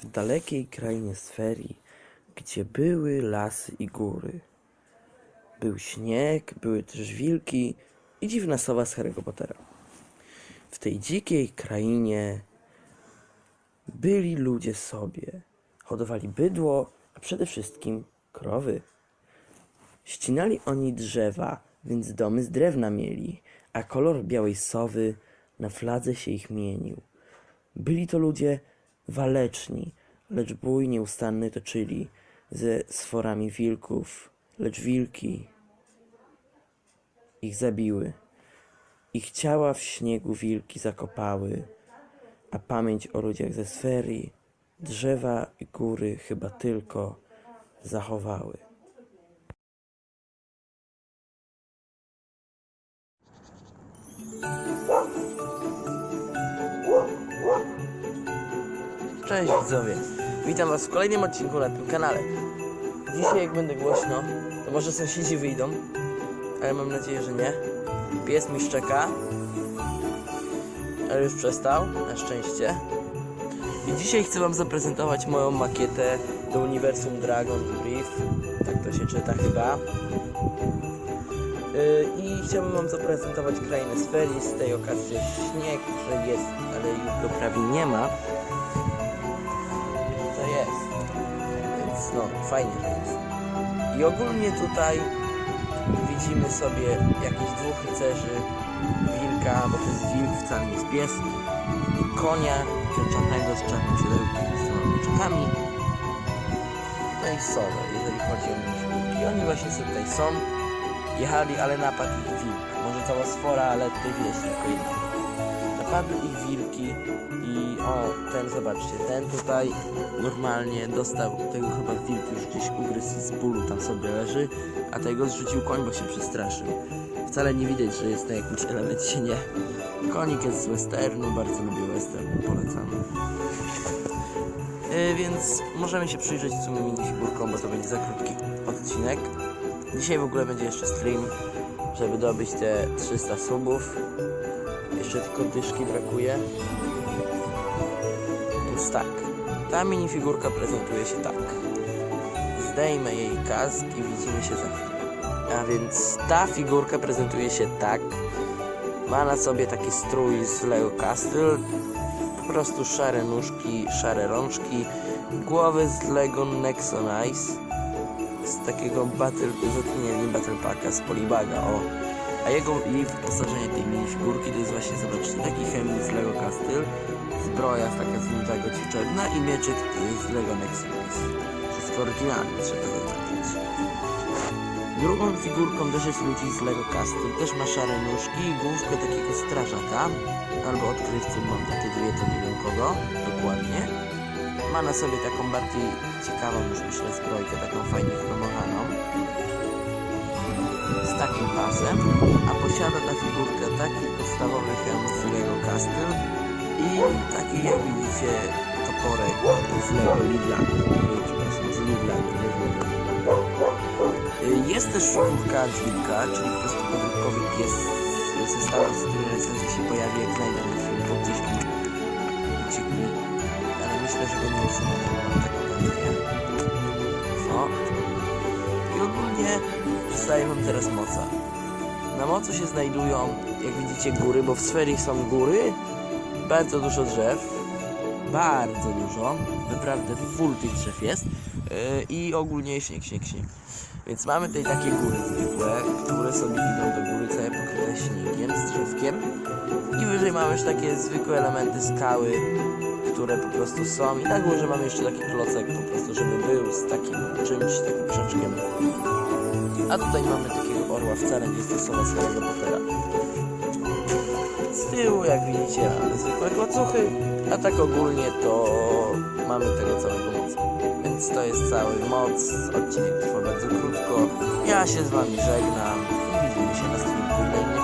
w dalekiej krainie sferii, gdzie były lasy i góry. Był śnieg, były też wilki i dziwna sowa z Harry'ego Pottera. W tej dzikiej krainie byli ludzie sobie. Hodowali bydło, a przede wszystkim krowy. Ścinali oni drzewa, więc domy z drewna mieli, a kolor białej sowy na fladze się ich mienił. Byli to ludzie waleczni, lecz bój nieustanny toczyli ze sforami wilków, lecz wilki ich zabiły. Ich ciała w śniegu wilki zakopały, a pamięć o ludziach ze sfery, drzewa i góry chyba tylko zachowały. Cześć widzowie, witam was w kolejnym odcinku na tym kanale. Dzisiaj jak będę głośno, to może sąsiedzi wyjdą, ale mam nadzieję, że nie. Pies mi szczeka, ale już przestał, na szczęście. I dzisiaj chcę wam zaprezentować moją makietę do uniwersum Dragon Brief, tak to się czyta chyba. Yy, I chciałbym wam zaprezentować krainę Sferii z tej okazji, śnieg, że jest, ale już go prawie nie ma. Jest. Więc no, fajnie, że jest. I ogólnie tutaj widzimy sobie jakichś dwóch rycerzy, wilka, bo to jest wilk, wcale nie jest pies, i konia, czarnego z czarnym siodełkiem, z mieczykami, no i sowę, jeżeli chodzi o wilki. I oni właśnie sobie tutaj są, jechali, ale napadł ich wilk. Może cała sfora, ale tutaj widać tylko jeden. Napadły ich wilki i o, ten zobaczcie, ten tutaj normalnie dostał, tego chyba wilk już gdzieś ugryzł z bólu, tam sobie leży, a tego zrzucił koń, bo się przestraszył. Wcale nie widać, że jest na jakimś elemencie, nie. Konik jest z westernu, bardzo lubię western, polecam. Yy, więc możemy się przyjrzeć w sumie minifigurkom, bo to będzie za krótki odcinek. Dzisiaj w ogóle będzie jeszcze stream, żeby dobyć te 300 subów. Jeszcze tylko dyszki brakuje. Więc tak, ta minifigurka prezentuje się tak. Zdejmę jej kask i widzimy się za chwilę. A więc ta figurka prezentuje się tak. Ma na sobie taki strój z Lego Castle. Po prostu szare nóżki, szare rączki. Głowę z Lego Nexon Ice. Z takiego battle, nie, nie battle packa, z Polibaga, o. A jego jej wyposażenie tej minifigurki to jest właśnie, zobaczcie, taki chemik z Lego Castle, zbroja taka z Ninjago ćwiczebna i mieczyk z Lego Ice. Wszystko oryginalne, trzeba zaznaczyć. Drugą figurką też jest ludzi z Lego Castle, też ma szare nóżki i główkę takiego strażaka, albo odkrywcy, mam takie dwie, to nie wiem kogo, dokładnie. Ma na sobie taką bardziej ciekawą już myślę zbrojkę, taką fajnie chromowaną. Z takim pasem, a posiada ta figurka taki podstawowy hełm z Lego Castle i taki jak widzicie toporek z Lego nie, przepraszam, z Y, Jest też figurka dźwigka, czyli po prostu podróbkowy pies ze Stanów, który recenzji się pojawi, jak znajdę film pod mi. Ale myślę, że go nie usunę, bo mam taką nadzieję. O. I ogólnie przedstawię wam teraz moca. Na mocu się znajdują, jak widzicie, góry, bo w sferii są góry, bardzo dużo drzew, bardzo dużo, naprawdę full tych drzew jest yy, i ogólnie śnieg, śnieg, śnieg. Więc mamy tutaj takie góry zwykłe, które sobie idą do góry całe pokryte śniegiem, z drzewkiem. I wyżej mamy już takie zwykłe elementy skały, które po prostu są. I na górze mamy jeszcze taki klocek po prostu, żeby był z takim czymś, takim krzaczkiem. A tutaj mamy takiego orła, wcale nie jest to z Harry'ego Pottera. Z tyłu, jak widzicie, mamy zwykłe klocuchy, a tak ogólnie to mamy tego całego moca. Więc to jest cały moc. Odcinek trwa bardzo krótko. Ja się z wami żegnam i widzimy się na streamku na innym